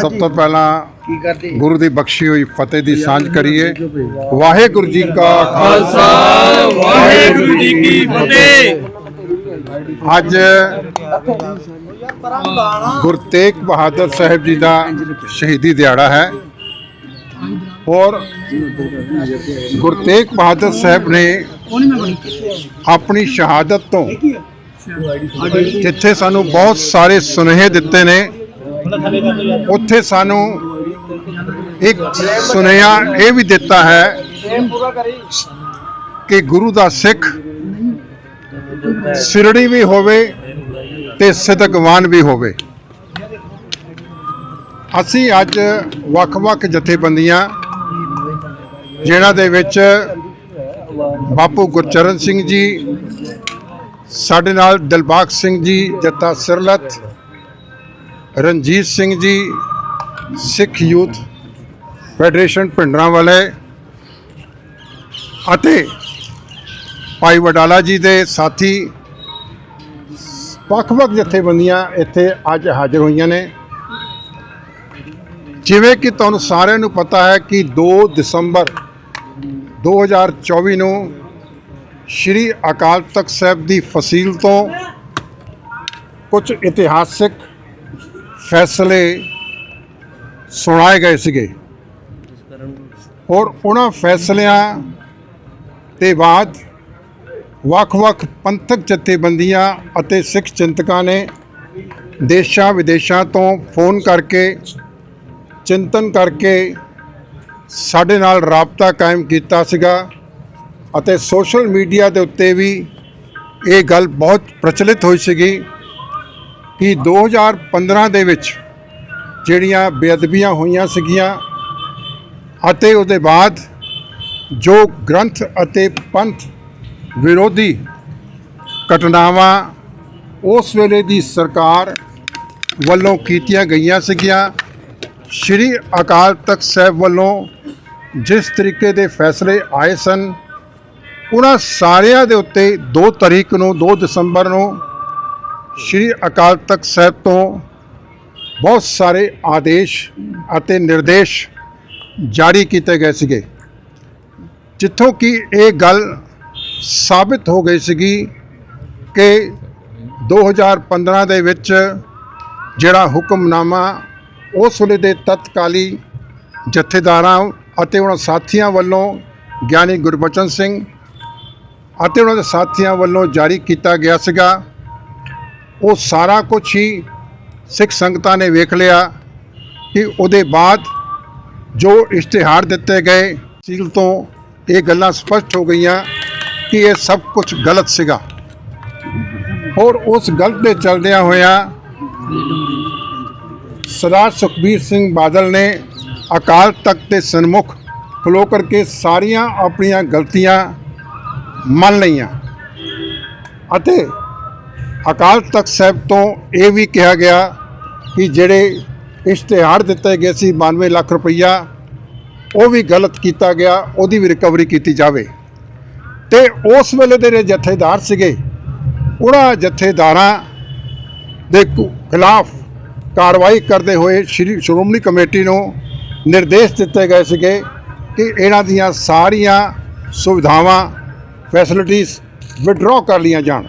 ਸਭ ਤੋਂ ਪਹਿਲਾਂ ਕੀ ਕਰਦੇ? ਗੁਰੂ ਦੀ ਬਖਸ਼ੀ ਹੋਈ ਫਤਿਹ ਦੀ ਸਾਂਝ ਕਰੀਏ। ਵਾਹਿਗੁਰੂ ਜੀ ਕਾ ਖਾਲਸਾ। ਵਾਹਿਗੁਰੂ ਜੀ ਕੀ ਫਤਿਹ। ਅੱਜ ਗੁਰੂ ਤੇਗ ਬਹਾਦਰ ਸਾਹਿਬ ਜੀ ਦਾ ਸ਼ਹੀਦੀ ਦਿਹਾੜਾ ਹੈ। ਔਰ ਗੁਰੂ ਤੇਗ ਬਹਾਦਰ ਸਾਹਿਬ ਨੇ ਆਪਣੀ ਸ਼ਹਾਦਤ ਤੋਂ ਜਿੱਥੇ ਸਾਨੂੰ ਬਹੁਤ ਸਾਰੇ ਸੁਨੇਹੇ ਦਿੱਤੇ ਨੇ, ਉੱਥੇ ਸਾਨੂੰ ਇੱਕ ਸੁਨੇਹਾ ਇਹ ਵੀ ਦਿੱਤਾ ਹੈ ਕਿ ਗੁਰੂ ਦਾ ਸਿੱਖ ਸਿਰੜੀ ਵੀ ਹੋਵੇ ਤੇ ਸਿਦਕਵਾਨ ਵੀ ਹੋਵੇ। ਅਸੀਂ ਅੱਜ ਵੱਖ-ਵੱਖ ਜਥੇਬੰਦੀਆਂ ਜਿਨ੍ਹਾਂ ਦੇ ਵਿੱਚ ਬਾਪੂ ਗੁਰਚਰਨ ਸਿੰਘ ਜੀ, ਸਾਡੇ ਨਾਲ ਦਿਲਬਾਗ ਸਿੰਘ ਜੀ ਜੱਤਾ ਸਿਰਲਤ ਰਣਜੀਤ ਸਿੰਘ ਜੀ, ਸਿੱਖ ਯੂਥ ਫੈਡਰੇਸ਼ਨ ਪਿੰਡਰਾਂ ਵਾਲੇ ਅਤੇ ਭਾਈ ਵਡਾਲਾ ਜੀ ਦੇ ਸਾਥੀ ਵੱਖ-ਵੱਖ ਜਥੇਬੰਦੀਆਂ ਇੱਥੇ ਅੱਜ ਹਾਜ਼ਰ ਹੋਈਆਂ ਨੇ। ਜਿਵੇਂ ਕਿ ਤੁਹਾਨੂੰ ਸਾਰਿਆਂ ਨੂੰ ਪਤਾ ਹੈ ਕਿ 2 ਦਸੰਬਰ 2024 ਨੂੰ ਸ਼੍ਰੀ ਅਕਾਲ ਤਖਤ ਸਾਹਿਬ ਦੀ ਫਸੀਲ ਤੋਂ ਕੁਝ ਇਤਿਹਾਸਿਕ ਫੈਸਲੇ ਸੁਣਾਏ ਗਏ ਸੀਗੇ। ਔਰ ਉਹਨਾਂ ਫੈਸਲਿਆਂ ਦੇ ਬਾਅਦ ਵੱਖ-ਵੱਖ ਪੰਥਕ ਜਥੇਬੰਦੀਆਂ ਅਤੇ ਸਿੱਖ ਚਿੰਤਕਾਂ ਨੇ ਦੇਸ਼ਾਂ ਵਿਦੇਸ਼ਾਂ ਤੋਂ ਫੋਨ ਕਰਕੇ, ਚਿੰਤਨ ਕਰਕੇ ਸਾਡੇ ਨਾਲ ਰਾਬਤਾ ਕਾਇਮ ਕੀਤਾ ਸੀਗਾ ਅਤੇ ਸੋਸ਼ਲ ਮੀਡੀਆ ਦੇ ਉੱਤੇ ਵੀ ਇਹ ਗੱਲ ਬਹੁਤ ਪ੍ਰਚਲਿਤ ਹੋਈ ਸੀਗੀ ਕਿ 2015 ਦੇ ਵਿੱਚ ਜਿਹੜੀਆਂ ਬੇਅਦਬੀਆਂ ਹੋਈਆਂ ਸੀਗੀਆਂ ਅਤੇ ਉਹਦੇ ਬਾਅਦ ਜੋ ਗ੍ਰੰਥ ਅਤੇ ਪੰਥ ਵਿਰੋਧੀ ਘਟਨਾਵਾਂ ਉਸ ਵੇਲੇ ਦੀ ਸਰਕਾਰ ਵੱਲੋਂ ਕੀਤੀਆਂ ਗਈਆਂ ਸੀਗੀਆਂ, ਸ਼੍ਰੀ ਅਕਾਲ ਤਖਤ ਸਾਹਿਬ ਵੱਲੋਂ ਜਿਸ ਤਰੀਕੇ ਦੇ ਫੈਸਲੇ ਆਏ ਸਨ, ਉਹਨਾਂ ਸਾਰਿਆਂ ਦੇ ਉੱਤੇ 2 ਤਰੀਕ ਨੂੰ 2 ਦਸੰਬਰ ਨੂੰ ਸ਼੍ਰੀ ਅਕਾਲ ਤਖਤ ਸਾਹਿਬ ਤੋਂ ਬਹੁਤ ਸਾਰੇ ਆਦੇਸ਼ ਅਤੇ ਨਿਰਦੇਸ਼ ਜਾਰੀ ਕੀਤੇ ਗਏ ਸੀਗੇ। ਜਿੱਥੋਂ ਕਿ ਇਹ ਗੱਲ ਸਾਬਿਤ ਹੋ ਗਈ ਸੀਗੀ ਕਿ 2015 ਦੇ ਵਿੱਚ ਜਿਹੜਾ ਹੁਕਮਨਾਮਾ ਉਸ ਵੇਲੇ ਦੇ ਤਤਕਾਲੀ ਜਥੇਦਾਰਾਂ ਅਤੇ ਉਹਨਾਂ ਸਾਥੀਆਂ ਵੱਲੋਂ ਗਿਆਨੀ ਗੁਰਬਚਨ ਸਿੰਘ ਅਤੇ ਉਹਨਾਂ ਦੇ ਸਾਥੀਆਂ ਵੱਲੋਂ ਜਾਰੀ ਕੀਤਾ ਗਿਆ ਸੀਗਾ। ਉਹ ਸਾਰਾ ਕੁਝ ਹੀ ਸਿੱਖ ਸੰਗਤਾਂ ਨੇ ਵੇਖ ਲਿਆ ਕਿ ਉਹਦੇ ਬਾਅਦ ਜੋ ਇਸ਼ਤਿਹਾਰ ਦਿੱਤੇ ਗਏ ਸੀਲ ਤੋਂ ਇਹ ਗੱਲਾਂ ਸਪਸ਼ਟ ਹੋ ਗਈਆਂ ਕਿ ਇਹ ਸਭ ਕੁਝ ਗਲਤ ਸੀਗਾ। ਔਰ ਉਸ ਗਲਤ ਦੇ ਚਲਦਿਆਂ ਹੋਇਆਂ ਸਰਦਾਰ ਸੁਖਬੀਰ ਸਿੰਘ ਬਾਦਲ ਨੇ ਅਕਾਲ ਤਖਤ ਦੇ ਸਨਮੁਖ ਖਲੋ ਕਰਕੇ ਸਾਰੀਆਂ ਆਪਣੀਆਂ ਗਲਤੀਆਂ ਮੰਨ ਲਈਆਂ। ਅਤੇ ਅਕਾਲ ਤਖਤ ਸਾਹਿਬ ਤੋਂ ਇਹ ਵੀ ਕਿਹਾ ਗਿਆ ਕਿ ਜਿਹੜੇ ਇਸ਼ਤਿਹਾਰ ਦਿੱਤੇ ਗਏ ਸੀ 92 ਲੱਖ ਰੁਪਈਆ, ਉਹ ਵੀ ਗਲਤ ਕੀਤਾ ਗਿਆ, ਉਹਦੀ ਵੀ ਰਿਕਵਰੀ ਕੀਤੀ ਜਾਵੇ। ਤੇ ਉਸ ਵੇਲੇ ਦੇ ਜਿਹੜੇ ਜਥੇਦਾਰ ਸੀਗੇ, ਉਹਨਾਂ ਜਥੇਦਾਰਾਂ ਦੇ ਖਿਲਾਫ ਕਾਰਵਾਈ ਕਰਦੇ ਹੋਏ ਸ਼੍ਰੀ ਸ਼੍ਰੋਮਣੀ ਕਮੇਟੀ ਨੂੰ ਨਿਰਦੇਸ਼ ਦਿੱਤੇ ਗਏ ਸੀਗੇ ਕਿ ਇਹਨਾਂ ਦੀਆਂ ਸਾਰੀਆਂ ਸੁਵਿਧਾਵਾਂ ਫੈਸਿਲਿਟੀਆਂ ਵਿਡਰਾਅ ਕਰ ਲਈਆਂ ਜਾਣ।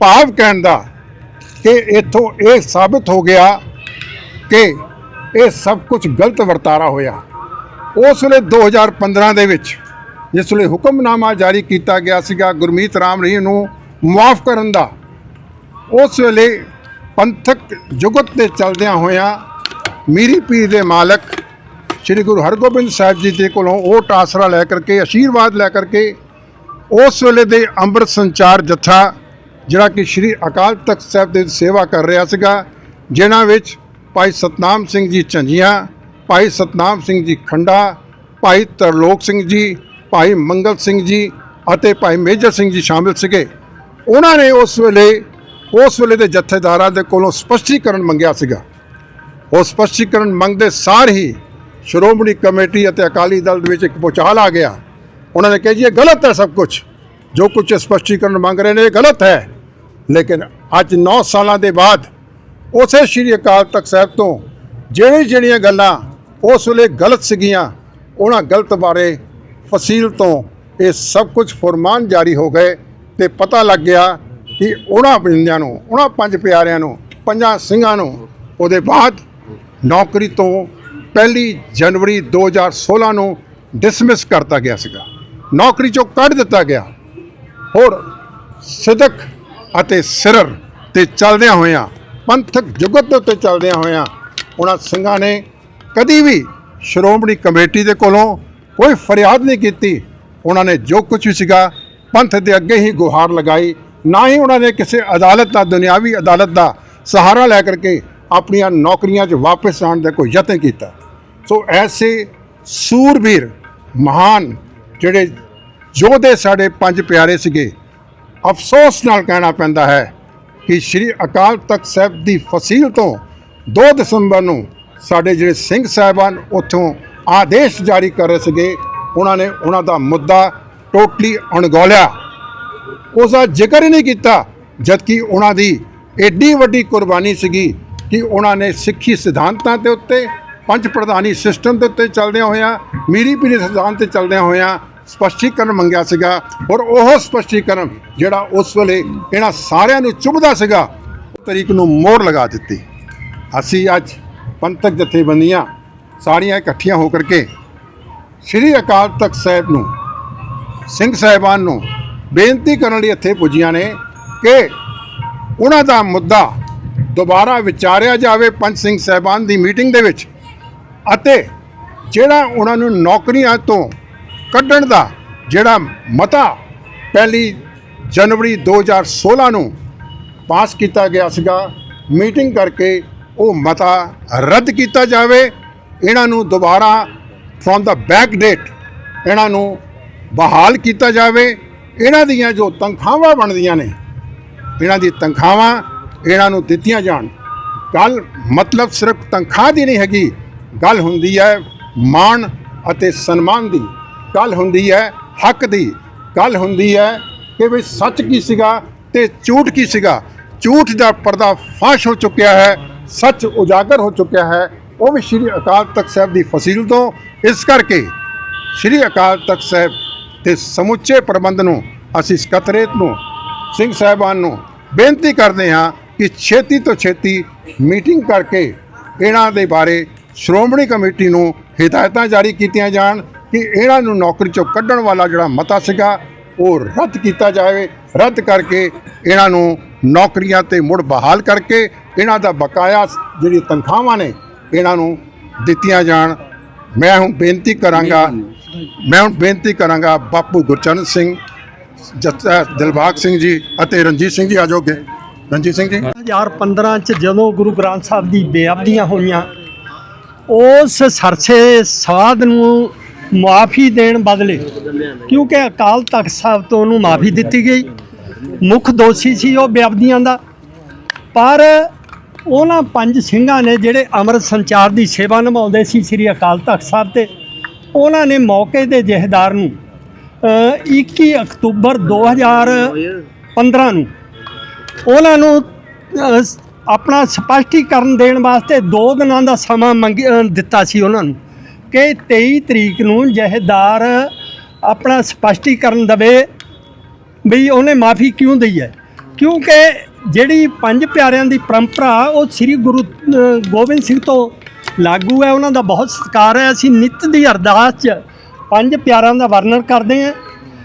ਭਾਵ ਕਹਿਣ ਦਾ ਕਿ ਇੱਥੋਂ ਇਹ ਸਾਬਿਤ ਹੋ ਗਿਆ ਕਿ ਇਹ ਸਭ ਕੁਝ ਗਲਤ ਵਰਤਾਰਾ ਹੋਇਆ। ਉਸ ਵੇਲੇ 2015 ਦੇ ਵਿੱਚ ਜਿਸ ਵੇਲੇ ਹੁਕਮਨਾਮਾ ਜਾਰੀ ਕੀਤਾ ਗਿਆ ਸੀਗਾ ਗੁਰਮੀਤ ਰਾਮ ਰਹੀਮ ਨੂੰ ਮੁਆਫ ਕਰਨ ਦਾ, ਉਸ ਵੇਲੇ ਪੰਥਕ ਜੁਗਤ 'ਤੇ ਚਲਦਿਆਂ ਹੋਇਆਂ ਮੀਰੀ ਪੀਰ ਦੇ ਮਾਲਕ ਸ੍ਰੀ ਗੁਰੂ ਹਰਗੋਬਿੰਦ ਸਾਹਿਬ ਜੀ ਦੇ ਕੋਲੋਂ ਉਹ ਆਸਰਾ ਲੈ ਕਰਕੇ ਆਸ਼ੀਰਵਾਦ ਲੈ ਕਰਕੇ, ਉਸ ਵੇਲੇ ਦੇ ਅੰਮ੍ਰਿਤ ਸੰਚਾਰ ਜਥਾ, ਜਿਹੜਾ ਕਿ ਸ੍ਰੀ ਅਕਾਲ ਤਖਤ ਸਾਹਿਬ ਦੇ ਸੇਵਾ ਕਰ ਰਿਹਾ ਸੀਗਾ, ਜਿਨ੍ਹਾਂ ਵਿੱਚ ਭਾਈ ਸਤਨਾਮ ਸਿੰਘ ਜੀ ਝੰਜੀਆਂ, ਭਾਈ ਸਤਨਾਮ ਸਿੰਘ ਜੀ ਖੰਡਾ, ਭਾਈ ਤਰਲੋਕ ਸਿੰਘ ਜੀ, ਭਾਈ ਮੰਗਲ ਸਿੰਘ ਜੀ ਅਤੇ ਭਾਈ ਮੇਜਰ ਸਿੰਘ ਜੀ ਸ਼ਾਮਿਲ ਸੀਗੇ। ਉਹਨਾਂ ਨੇ ਉਸ ਵੇਲੇ ਉਸ ਵੇਲੇ ਦੇ ਜਥੇਦਾਰਾਂ ਦੇ ਕੋਲੋਂ ਸਪਸ਼ਟੀਕਰਨ ਮੰਗਿਆ ਸੀਗਾ। ਉਹ ਸਪਸ਼ਟੀਕਰਨ ਮੰਗਦੇ ਸਾਰ ਹੀ ਸ਼੍ਰੋਮਣੀ ਕਮੇਟੀ ਅਤੇ ਅਕਾਲੀ ਦਲ ਦੇ ਵਿੱਚ ਇੱਕ ਭੁਚਾਲ ਆ ਗਿਆ। ਉਹਨਾਂ ਨੇ ਕਿਹਾ ਜੀ, ਇਹ ਗਲਤ ਹੈ ਸਭ ਕੁਝ ਜੋ ਕੁਝ ਸਪਸ਼ਟੀਕਰਨ ਮੰਗ ਰਹੇ ਨੇ, ਇਹ ਗਲਤ ਹੈ। ਲੇਕਿਨ ਅੱਜ 9 ਸਾਲਾਂ ਦੇ ਬਾਅਦ ਉਸੇ ਸ਼੍ਰੀ ਅਕਾਲ ਤਖਤ ਸਾਹਿਬ ਤੋਂ ਜਿਹੜੀ ਜਿਹੜੀਆਂ ਗੱਲਾਂ ਉਸ ਵੇਲੇ ਗਲਤ ਸੀਗੀਆਂ, ਉਹਨਾਂ ਗਲਤ ਬਾਰੇ ਫਸੀਲ ਤੋਂ ਇਹ ਸਭ ਕੁਝ ਫਰਮਾਨ ਜਾਰੀ ਹੋ ਗਏ ਤੇ ਪਤਾ ਲੱਗ ਗਿਆ ਕਿ ਉਹਨਾਂ ਬੰਦਿਆਂ ਨੂੰ, ਉਹਨਾਂ ਪੰਜ ਪਿਆਰਿਆਂ ਨੂੰ, ਪੰਜਾਂ ਸਿੰਘਾਂ ਨੂੰ ਉਹਦੇ ਬਾਅਦ ਨੌਕਰੀ ਤੋਂ ਪਹਿਲੀ ਜਨਵਰੀ 2016 ਨੂੰ ਡਿਸਮਿਸ ਕਰਤਾ ਗਿਆ ਸੀਗਾ। ਨੌਕਰੀ ਚੋਂ ਕੱਢ ਦਿੱਤਾ ਗਿਆ। ਹੋਰ ਸਿਦਕ ਅਤੇ ਸਿਰਰ ਤੇ ਚੱਲਦਿਆਂ ਹੋਇਆਂ, ਪੰਥਕ ਜੁਗਤ ਦੇ ਉੱਤੇ ਚੱਲਦਿਆਂ ਹੋਇਆਂ, ਉਹਨਾਂ ਸਿੰਘਾਂ ਨੇ ਕਦੀ ਵੀ ਸ਼੍ਰੋਮਣੀ ਕਮੇਟੀ ਦੇ ਕੋਲੋਂ ਕੋਈ ਫਰਿਆਦ ਨਹੀਂ ਕੀਤੀ। ਉਹਨਾਂ ਨੇ ਜੋ ਕੁਝ ਵੀ ਸੀਗਾ, ਪੰਥ ਦੇ ਅੱਗੇ ਹੀ ਗੁਹਾਰ ਲਗਾਈ। ਨਾ ਹੀ ਉਹਨਾਂ ਨੇ ਕਿਸੇ ਅਦਾਲਤ ਦਾ, ਦੁਨਿਆਵੀ ਅਦਾਲਤ ਦਾ ਸਹਾਰਾ ਲੈ ਕਰਕੇ ਆਪਣੀਆਂ ਨੌਕਰੀਆਂ 'ਚ ਵਾਪਸ ਆਉਣ ਦਾ ਕੋਈ ਯਤਨ ਕੀਤਾ। ਸੋ ਐਸੇ ਸੂਰਬੀਰ ਮਹਾਨ ਜਿਹੜੇ ਯੋਧੇ ਸਾਡੇ ਪੰਜ ਪਿਆਰੇ ਸੀਗੇ, ਅਫਸੋਸ ਨਾਲ ਕਹਿਣਾ ਪੈਂਦਾ ਹੈ ਕਿ ਸ੍ਰੀ ਅਕਾਲ ਤਖਤ ਸਾਹਿਬ ਦੀ ਫਸੀਲ ਤੋਂ 2 ਦਸੰਬਰ ਨੂੰ ਸਾਡੇ ਜਿਹੜੇ ਸਿੰਘ ਸਾਹਿਬਾਨ ਉੱਥੋਂ ਆਦੇਸ਼ ਜਾਰੀ ਕਰ ਰਹੇ ਸੀਗੇ, ਉਹਨਾਂ ਨੇ ਉਹਨਾਂ ਦਾ ਮੁੱਦਾ ਟੋਟਲੀ ਅਣਗੌਲਿਆ। ਉਸ ਦਾ ਜ਼ਿਕਰ ਹੀ ਨਹੀਂ ਕੀਤਾ, ਜਦਕਿ ਉਹਨਾਂ ਦੀ ਐਡੀ ਵੱਡੀ ਕੁਰਬਾਨੀ ਸੀਗੀ ਕਿ ਉਹਨਾਂ ਨੇ ਸਿੱਖੀ ਸਿਧਾਂਤਾਂ ਦੇ ਉੱਤੇ ਪੰਜ ਪ੍ਰਧਾਨੀ ਸਿਸਟਮ ਦੇ ਉੱਤੇ ਚੱਲਦਿਆਂ ਹੋਇਆਂ, ਮੀਰੀ ਪੀਰੀ ਸਿਧਾਂਤ ਤੇ ਚੱਲਦਿਆਂ ਹੋਇਆਂ ਸਪਸ਼ਟੀਕਰਨ ਮੰਗਿਆ ਸੀਗਾ ਔਰ ਉਹ ਸਪਸ਼ਟੀਕਰਨ ਜਿਹੜਾ ਉਸ ਵੇਲੇ ਇਹਨਾਂ ਸਾਰਿਆਂ ਨੂੰ ਚੁਭਦਾ ਸੀਗਾ ਤਰੀਕ ਨੂੰ ਮੋਹਰ ਲਗਾ ਦਿੱਤੀ। ਅਸੀਂ ਅੱਜ ਪੰਥਕ ਜਥੇਬੰਦੀਆਂ ਸਾਰੀਆਂ ਇਕੱਠੀਆਂ ਹੋ ਕਰਕੇ ਸ੍ਰੀ ਅਕਾਲ ਤਖਤ ਸਾਹਿਬ ਨੂੰ, ਸਿੰਘ ਸਾਹਿਬਾਨ ਨੂੰ ਬੇਨਤੀ ਕਰਨ ਲਈ ਇੱਥੇ ਪੁੱਜੀਆਂ ਨੇ ਕਿ ਉਹਨਾਂ ਦਾ ਮੁੱਦਾ ਦੁਬਾਰਾ ਵਿਚਾਰਿਆ ਜਾਵੇ ਪੰਜ ਸਿੰਘ ਸਾਹਿਬਾਨ ਦੀ ਮੀਟਿੰਗ ਦੇ ਵਿੱਚ। ਅਤੇ ਜਿਹੜਾ ਉਹਨਾਂ ਨੂੰ ਨੌਕਰੀਆਂ ਤੋਂ ਕੱਢਣ ਦਾ ਜਿਹੜਾ ਮਤਾ ਪਹਿਲੀ ਜਨਵਰੀ 2016 ਨੂੰ ਪਾਸ ਕੀਤਾ ਗਿਆ ਸੀਗਾ, ਮੀਟਿੰਗ ਕਰਕੇ ਉਹ ਮਤਾ ਰੱਦ ਕੀਤਾ ਜਾਵੇ। ਇਹਨਾਂ ਨੂੰ ਦੁਬਾਰਾ ਫਰੋਮ ਦਾ ਬੈਕ ਡੇਟ ਇਹਨਾਂ ਨੂੰ ਬਹਾਲ ਕੀਤਾ ਜਾਵੇ। ਇਹਨਾਂ ਦੀਆਂ ਜੋ ਤਨਖਾਹਾਂ ਬਣਦੀਆਂ ਨੇ, ਇਹਨਾਂ ਦੀ ਤਨਖਾਹਾਂ ਇਹਨਾਂ ਨੂੰ ਦਿੱਤੀਆਂ ਜਾਣ। ਗੱਲ ਮਤਲਬ ਸਿਰਫ ਤਨਖਾਹ ਦੀ ਨਹੀਂ ਹੈਗੀ ਗੱਲ ਹੁੰਦੀ ਹੈ ਮਾਣ ਅਤੇ ਸਨਮਾਨ ਦੀ। ਗੱਲ ਹੁੰਦੀ ਹੈ ਹੱਕ ਦੀ। ਗੱਲ ਹੁੰਦੀ ਹੈ ਕਿ ਵੀ ਸੱਚ ਕੀ ਸੀਗਾ ਤੇ ਝੂਠ ਕੀ ਸੀਗਾ। ਝੂਠ ਦਾ ਪਰਦਾ ਫਾਸ਼ ਹੋ ਚੁੱਕਿਆ ਹੈ, ਸੱਚ ਉਜਾਗਰ ਹੋ ਚੁੱਕਿਆ ਹੈ। ਉਹ ਵੀ ਸ੍ਰੀ ਅਕਾਲ ਤਖਤ ਸਾਹਿਬ ਦੀ ਫਸੀਲ ਤੋਂ। ਇਸ ਕਰਕੇ ਸ੍ਰੀ ਅਕਾਲ ਤਖਤ ਸਾਹਿਬ ਤੇ ਸਮੁੱਚੇ ਪ੍ਰਬੰਧ ਨੂੰ, ਅਸੀਂ ਸਕੱਤਰੇਤ ਨੂੰ, ਸਿੰਘ ਸਾਹਿਬਾਨ ਨੂੰ ਬੇਨਤੀ ਕਰਦੇ ਹਾਂ ਕਿ ਛੇਤੀ ਤੋਂ ਛੇਤੀ ਮੀਟਿੰਗ ਕਰਕੇ ਇਹਨਾਂ ਦੇ ਬਾਰੇ ਸ਼੍ਰੋਮਣੀ ਕਮੇਟੀ ਨੂੰ ਹਦਾਇਤਾਂ ਜਾਰੀ ਕੀਤੀਆਂ ਜਾਣ ਕਿ ਇਹਨਾਂ ਨੂੰ ਨੌਕਰੀ ਚੋਂ ਕੱਢਣ ਵਾਲਾ ਜਿਹੜਾ ਮਤਾ ਸੀਗਾ, ਉਹ ਰੱਦ ਕੀਤਾ ਜਾਵੇ। ਰੱਦ ਕਰਕੇ ਇਹਨਾਂ ਨੂੰ ਨੌਕਰੀਆਂ ਤੇ ਮੁੜ ਬਹਾਲ ਕਰਕੇ ਇਹਨਾਂ ਦਾ ਬਕਾਇਆ ਜਿਹੜੀ ਤਨਖਾਹਾਂ ਨੇ, ਇਹਨਾਂ ਨੂੰ ਦਿੱਤੀਆਂ ਜਾਣ। ਮੈਂ ਹੁਣ ਬੇਨਤੀ ਕਰਾਂਗਾ, ਮੈਂ ਹੁਣ ਬੇਨਤੀ ਕਰਾਂਗਾ ਬਾਪੂ ਗੁਰਚਰਨ ਸਿੰਘ ਜੱਤਾ ਦਿਲਬਾਗ ਸਿੰਘ ਜੀ ਅਤੇ ਰਣਜੀਤ ਸਿੰਘ ਜੀ ਆ ਜਾਓਗੇ। ਰਣਜੀਤ ਸਿੰਘ ਜੀ। 2015 ਚ ਜਦੋਂ ਗੁਰੂ ਗ੍ਰੰਥ ਸਾਹਿਬ ਦੀ ਬੇਅਬਦੀਆਂ ਹੋਈਆਂ ਉਸ ਸਰਸੇ ਸਾਧ ਨੂੰ ਮਾਫੀ ਦੇਣ ਬਦਲੇ ਕਿਉਂਕਿ ਅਕਾਲ ਤਖਤ ਸਾਹਿਬ ਤੋਂ ਉਹਨੂੰ ਮਾਫੀ ਦਿੱਤੀ ਗਈ। ਮੁੱਖ ਦੋਸ਼ੀ ਸੀ ਉਹ ਬੇਅਦਬੀਆਂ ਦਾ। ਪਰ ਉਹਨਾਂ ਪੰਜ ਸਿੰਘਾਂ ਨੇ ਜਿਹੜੇ ਅੰਮ੍ਰਿਤ ਸੰਚਾਰ ਦੀ ਸੇਵਾ ਨਿਭਾਉਂਦੇ ਸੀ ਸ੍ਰੀ ਅਕਾਲ ਤਖਤ ਸਾਹਿਬ ਤੇ ਉਹਨਾਂ ਨੇ ਮੌਕੇ ਦੇ ਜਹੇਦਾਰ ਨੂੰ ਅ, 21 ਅਕਤੂਬਰ 2015 ਨੂੰ ਉਹਨਾਂ ਨੂੰ ਆਪਣਾ ਸਪਸ਼ਟੀਕਰਨ ਦੇਣ ਵਾਸਤੇ 2 ਦਿਨਾਂ ਦਾ ਸਮਾਂ ਮੰਗ ਦਿੱਤਾ ਸੀ ਉਹਨਾਂ ਨੂੰ ਕਿ 23 ਤਰੀਕ ਨੂੰ ਜਹੇਦਾਰ ਆਪਣਾ ਸਪਸ਼ਟੀਕਰਨ ਦਵੇ ਵੀ ਉਹਨੇ ਮਾਫੀ ਕਿਉਂ ਦਈ ਹੈ। ਕਿਉਂਕਿ ਜਿਹੜੀ ਪੰਜ ਪਿਆਰਿਆਂ ਦੀ ਪਰੰਪਰਾ, ਉਹ ਸ੍ਰੀ ਗੁਰੂ ਗੋਬਿੰਦ ਸਿੰਘ ਤੋਂ ਲਾਗੂ ਹੈ। ਉਹਨਾਂ ਦਾ ਬਹੁਤ ਸਤਿਕਾਰ ਹੈ। ਅਸੀਂ ਨਿਤ ਦੀ ਅਰਦਾਸ 'ਚ ਪੰਜ ਪਿਆਰਿਆਂ ਦਾ ਵਰਣਨ ਕਰਦੇ ਹਾਂ।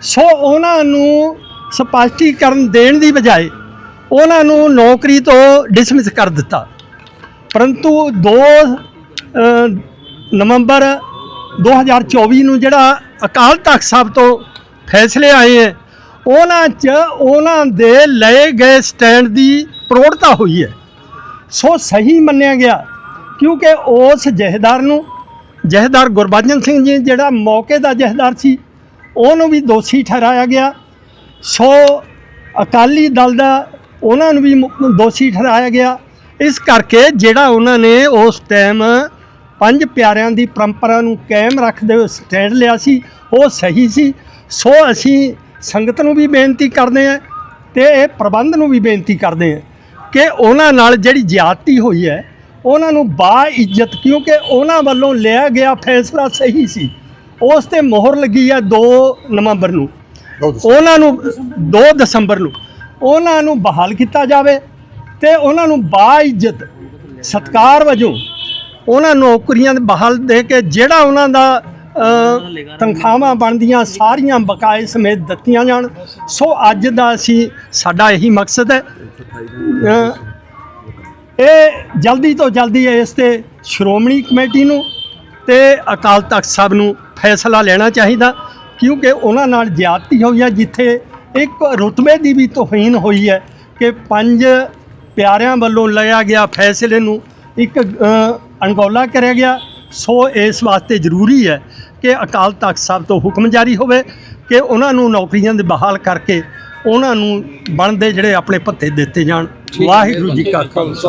ਸੋ ਉਹਨਾਂ ਨੂੰ ਸਪਸ਼ਟੀਕਰਨ ਦੇਣ ਦੀ ਬਜਾਏ ਉਹਨਾਂ ਨੂੰ ਨੌਕਰੀ ਤੋਂ ਡਿਸਮਿਸ ਕਰ ਦਿੱਤਾ। ਪਰੰਤੂ 2 ਨਵੰਬਰ 2024 ਨੂੰ ਜਿਹੜਾ ਅਕਾਲ ਤਖਤ ਸਾਹਿਬ ਤੋਂ ਫੈਸਲੇ ਆਏ ਹੈ, ਉਹਨਾਂ 'ਚ ਉਹਨਾਂ ਦੇ ਲਏ ਗਏ ਸਟੈਂਡ ਦੀ ਪ੍ਰੋੜਤਾ ਹੋਈ ਹੈ। ਸੋ ਸਹੀ ਮੰਨਿਆ ਗਿਆ, ਕਿਉਂਕਿ ਉਸ ਜਹੇਦਾਰ ਨੂੰ, ਜਹੇਦਾਰ ਗੁਰਬਚਨ ਸਿੰਘ ਜੀ ਜਿਹੜਾ ਮੌਕੇ ਦਾ ਜਹੇਦਾਰ ਸੀ, ਉਹਨੂੰ ਵੀ ਦੋਸ਼ੀ ਠਹਿਰਾਇਆ ਗਿਆ। ਸੋ ਅਕਾਲੀ ਦਲ ਦਾ ਉਹਨਾਂ ਨੂੰ ਵੀ ਮੁ- ਦੋਸ਼ੀ ਠਹਿਰਾਇਆ ਗਿਆ। ਇਸ ਕਰਕੇ ਜਿਹੜਾ ਉਹਨਾਂ ਨੇ ਉਸ ਟਾਈਮ ਪੰਜ ਪਿਆਰਿਆਂ ਦੀ ਪਰੰਪਰਾ ਨੂੰ ਕਾਇਮ ਰੱਖਦੇ ਹੋਏ ਸਟੈਂਡ ਲਿਆ ਸੀ ਉਹ ਸਹੀ ਸੀ। ਸੋ ਅਸੀਂ ਸੰਗਤ ਨੂੰ ਵੀ ਬੇਨਤੀ ਕਰਦੇ ਹਾਂ ਤੇ ਇਹ ਪ੍ਰਬੰਧ ਨੂੰ ਵੀ ਬੇਨਤੀ ਕਰਦੇ ਹਾਂ ਕਿ ਉਹਨਾਂ ਨਾਲ ਜਿਹੜੀ ਜ਼ਿਆਦਤੀ ਹੋਈ ਹੈ ਉਹਨਾਂ ਨੂੰ ਬਾ ਇੱਜ਼ਤ ਕਿਉਂਕਿ ਉਹਨਾਂ ਵੱਲੋਂ ਲਿਆ ਗਿਆ ਫੈਸਲਾ ਸਹੀ ਸੀ। ਉਸ ਤੇ ਮੋਹਰ ਲੱਗੀ ਹੈ 2 ਨਵੰਬਰ ਨੂੰ। ਉਹਨਾਂ ਨੂੰ 2 ਦਸੰਬਰ ਨੂੰ। ਉਹਨਾਂ ਨੂੰ ਬਹਾਲ ਕੀਤਾ ਜਾਵੇ ਤੇ ਉਹਨਾਂ ਨੂੰ ਬਾ ਇੱਜ਼ਤ ਸਤਕਾਰ ਵਜੋਂ ਉਹਨਾਂ ਨੌਕਰੀਆਂ ਦੇ ਬਹਾਲ ਦੇ ਕੇ ਜਿਹੜਾ ਉਹਨਾਂ ਦਾ ਤਨਖਾਹਾਂ ਬਣਦੀਆਂ, ਸਾਰੀਆਂ ਬਕਾਏ ਸਮੇਤ ਦਿੱਤੀਆਂ ਜਾਣ। ਸੋ ਅੱਜ ਦਾ ਅਸੀਂ, ਸਾਡਾ ਇਹੀ ਮਕਸਦ ਹੈ। ਇਹ ਜਲਦੀ ਤੋਂ ਜਲਦੀ ਇਸ ਤੇ ਸ਼੍ਰੋਮਣੀ ਕਮੇਟੀ ਨੂੰ ਤੇ ਅਕਾਲ ਤਖਤ ਸਾਹਿਬ ਨੂੰ ਫੈਸਲਾ ਲੈਣਾ ਚਾਹੀਦਾ, ਕਿਉਂਕਿ ਉਹਨਾਂ ਨਾਲ ਜ਼ਿਆਦਤੀ ਹੋਈ ਹੈ, ਜਿੱਥੇ ਇੱਕ ਰੁਤਬੇ ਦੀ ਵੀ ਤੋਹੀਨ ਹੋਈ ਹੈ ਕਿ ਪੰਜ ਪਿਆਰਿਆਂ ਵੱਲੋਂ ਲਿਆ ਗਿਆ ਫੈਸਲੇ ਨੂੰ ਇੱਕ ਅਣਗੌਲਾ ਕਰਿਆ ਗਿਆ। ਸੋ ਇਸ ਵਾਸਤੇ ਜ਼ਰੂਰੀ ਹੈ ਕਿ ਅਕਾਲ ਤਖਤ ਸਾਹਿਬ ਤੋਂ ਹੁਕਮ ਜਾਰੀ ਹੋਵੇ ਕਿ ਉਹਨਾਂ ਨੂੰ ਨੌਕਰੀਆਂ ਦੇ ਬਹਾਲ ਕਰਕੇ ਉਹਨਾਂ ਨੂੰ ਬਣਦੇ ਜਿਹੜੇ ਆਪਣੇ ਭੱਤੇ ਦਿੱਤੇ ਜਾਣ। ਵਾਹਿਗੁਰੂ ਜੀ ਕਾ ਖਾਲਸਾ।